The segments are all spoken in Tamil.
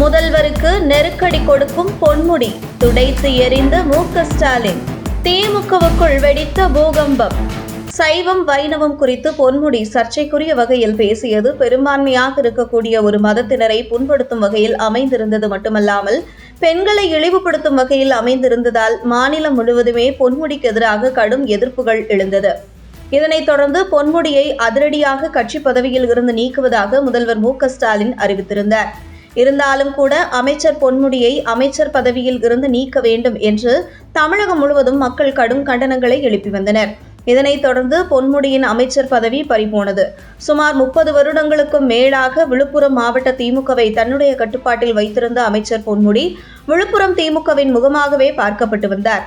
முதல்வருக்கு நெருக்கடி கொடுக்கும் பொன்முடி. துடைத்து எறிந்த மு ஸ்டாலின். திமுகவுக்குள் வெடித்த பூகம்பம். சைவம் வைணவம் குறித்து பொன்முடி சர்ச்சைக்குரிய வகையில் பேசியது பெரும்பான்மையாக இருக்கக்கூடிய ஒரு மதத்தினரை புண்படுத்தும் வகையில் அமைந்திருந்தது மட்டுமல்லாமல் பெண்களை இழிவுபடுத்தும் வகையில் அமைந்திருந்ததால் மாநிலம் முழுவதுமே பொன்முடிக்கு எதிராக கடும் எதிர்ப்புகள் எழுந்தது. இதனைத் தொடர்ந்து பொன்முடியை அதிரடியாக கட்சி பதவியில் இருந்து நீக்குவதாக முதல்வர் மு ஸ்டாலின் அறிவித்திருந்தார். இருந்தாலும் கூட அமைச்சர் பொன்முடியை அமைச்சர் பதவியில் இருந்து நீக்க வேண்டும் என்று தமிழகம் முழுவதும் மக்கள் கடும் கண்டனங்களை எழுப்பி வந்தனர். இதனைத் தொடர்ந்து பொன்முடியின் அமைச்சர் பதவி பறிபோனது. சுமார் முப்பது வருடங்களுக்கும் மேலாக விழுப்புரம் மாவட்ட திமுகவை தன்னுடைய கட்டுப்பாட்டில் வைத்திருந்த அமைச்சர் பொன்முடி விழுப்புரம் திமுகவின் முகமாகவே பார்க்கப்பட்டு வந்தார்.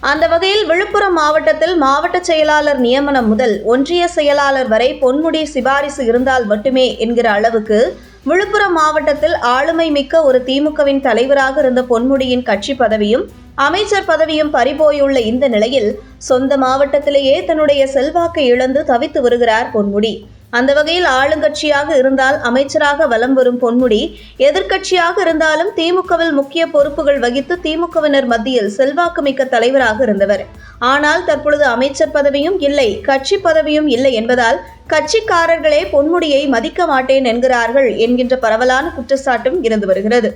அந்த வகையில் விழுப்புரம் மாவட்டத்தில் மாவட்ட செயலாளர் நியமனம் முதல் ஒன்றிய செயலாளர் வரை பொன்முடி சிபாரிசு இருந்தால் மட்டுமே என்கிற அளவுக்கு விழுப்புரம் மாவட்டத்தில் ஆளுமை மிக்க ஒரு திமுகவின் தலைவராக இருந்த பொன்முடியின் கட்சி பதவியும் அமைச்சர் பதவியும் பறிபோயுள்ள இந்த நிலையில் சொந்த மாவட்டத்திலேயே தன்னுடைய செல்வாக்கை இழந்து தவித்து வருகிறார் பொன்முடி. அந்த வகையில் ஆளுங்கட்சியாக இருந்தால் அமைச்சராக வலம் வரும் பொன்முடி எதிர்க்கட்சியாக இருந்தாலும் திமுகவில் முக்கிய பொறுப்புகள் வகித்து திமுகவினர் மத்தியில் செல்வாக்குமிக்க தலைவராக இருந்தவர். ஆனால் தற்பொழுது அமைச்சர் பதவியும் இல்லை கட்சி பதவியும் இல்லை என்பதால் கட்சிக்காரர்களே பொன்முடியை மதிக்க மாட்டேன் என்கிறார்கள் என்கின்ற பரவலான குற்றச்சாட்டும் இருந்து வருகிறது.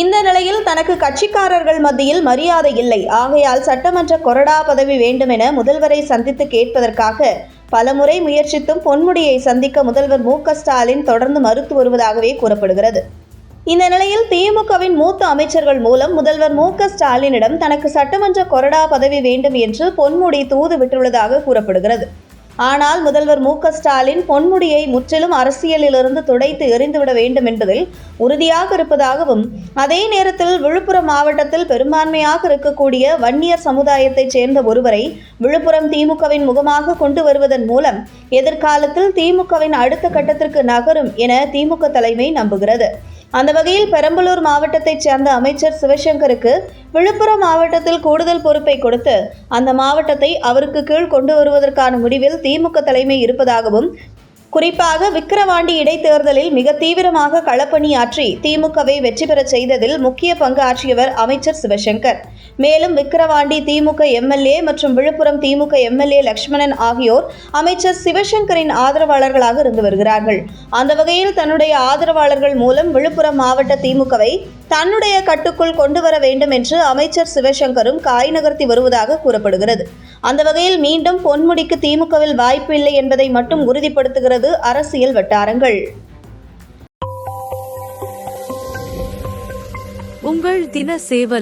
இந்த நிலையில் தனக்கு கட்சிக்காரர்கள் மத்தியில் மரியாதை இல்லை. ஆகையால் சட்டமன்ற கொறடா பதவி வேண்டும் என முதல்வரை சந்தித்து கேட்பதற்காக பலமுறை முயற்சித்தும் பொன்முடியை சந்திக்க முதல்வர் மு ஸ்டாலின் தொடர்ந்து மறுத்து வருவதாகவே கூறப்படுகிறது. இந்த நிலையில் திமுகவின் மூத்த அமைச்சர்கள் மூலம் முதல்வர் மு ஸ்டாலினிடம் தனக்கு சட்டமன்ற கொறடா பதவி வேண்டும் என்று பொன்முடி தூது விட்டுள்ளதாக கூறப்படுகிறது. ஆனால் முதல்வர் மு ஸ்டாலின் பொன்முடியை முற்றிலும் அரசியலிலிருந்து துடைத்து எறிந்துவிட வேண்டும் என்பதில் உறுதியாக இருப்பதாகவும் அதே நேரத்தில் விழுப்புரம் மாவட்டத்தில் பெரும்பான்மையாக இருக்கக்கூடிய வன்னியர் சமுதாயத்தைச் சேர்ந்த ஒருவரை விழுப்புரம் திமுகவின் முகமாக கொண்டு வருவதன் மூலம் எதிர்காலத்தில் திமுகவின் அடுத்த கட்டத்திற்கு நகரும் என திமுக தலைமை நம்புகிறது. அந்த வகையில் பெரம்பலூர் மாவட்டத்தைச் சேர்ந்த அமைச்சர் சிவசங்கருக்கு விழுப்புரம் மாவட்டத்தில் கூடுதல் பொறுப்பை கொடுத்து அந்த மாவட்டத்தை அவருக்கு கீழ் கொண்டு வருவதற்கான முடிவில் திமுக தலைமை இருப்பதாகவும் குறிப்பாக விக்கிரவாண்டி இடைத்தேர்தலில் மிக தீவிரமாக களப்பணியாற்றி திமுகவை வெற்றி பெறச் செய்ததில் முக்கிய பங்கு ஆற்றியவர் அமைச்சர் சிவசங்கர். மேலும் விக்கிரவாண்டி திமுக எம்எல்ஏ மற்றும் விழுப்புரம் திமுக எம்எல்ஏ லக்ஷ்மணன் ஆகியோர் அமைச்சர் சிவசங்கரின் ஆதரவாளர்களாக இருந்து வருகிறார்கள். அந்த வகையில் தன்னுடைய ஆதரவாளர்கள் மூலம் விழுப்புரம் மாவட்ட திமுகவை தன்னுடைய கட்டுக்குள் கொண்டு வர வேண்டும் என்று அமைச்சர் சிவசங்கரும் காய் நகர்த்தி வருவதாக கூறப்படுகிறது. அந்த வகையில் மீண்டும் பொன்முடிக்கு திமுகவில் வாய்ப்பு இல்லை என்பதை மட்டும் உறுதிப்படுத்துகிறது அரசியல் வட்டாரங்கள். உங்கள் தின சேவல்